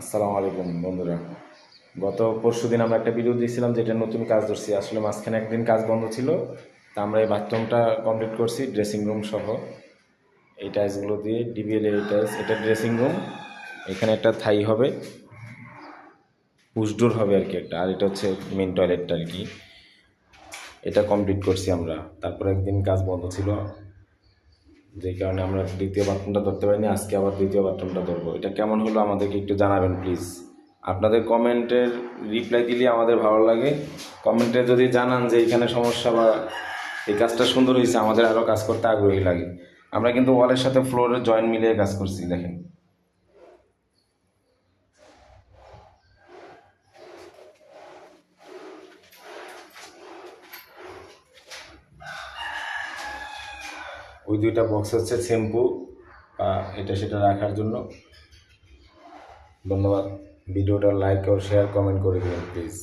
আসসালামু আলাইকুম, বন্ধুরা। গত পরশু দিন আমরা একটা ভিডিও দিয়েছিলাম যেটা নতুন কাজ ধরছি। আসলে মাঝখানে একদিন কাজ বন্ধ ছিল, তা আমরা এই বাথরুমটা কমপ্লিট করছি ড্রেসিং রুম সহ। এই টাইলসগুলো দিয়ে ডিবিএল এই টাইলস এটা ড্রেসিং রুম এখানে একটা থাই হবে পুশডোর হবে আর কি একটা, আর এটা হচ্ছে মেন টয়লেটটা আর কি এটা কমপ্লিট করছি আমরা, তারপর একদিন কাজ বন্ধ ছিল। যেই কারণে আমরা দ্বিতীয় বাথরুমটা ধরতে পারিনি, আজকে আবার দ্বিতীয় বাথরুমটা ধরবো। এটা কেমন হলো আমাদেরকে একটু জানাবেন প্লিজ আপনাদের কমেন্টের রিপ্লাই দিলে আমাদের ভালো লাগে। কমেন্টে যদি জানান যে এখানে সমস্যা বা এই কাজটা সুন্দর হয়েছে আমাদের আরও কাজ করতে আগ্রহী লাগে। আমরা কিন্তু ওয়ালের সাথে ফ্লোরের জয়েন্ট মিলিয়ে কাজ করছি, দেখেন। ওই দুইটা বক্স হচ্ছে শ্যাম্পু এটা সেটা রাখার জন্য। ধন্যবাদ। ভিডিওটা লাইক ও শেয়ার কমেন্ট করে দিন প্লিজ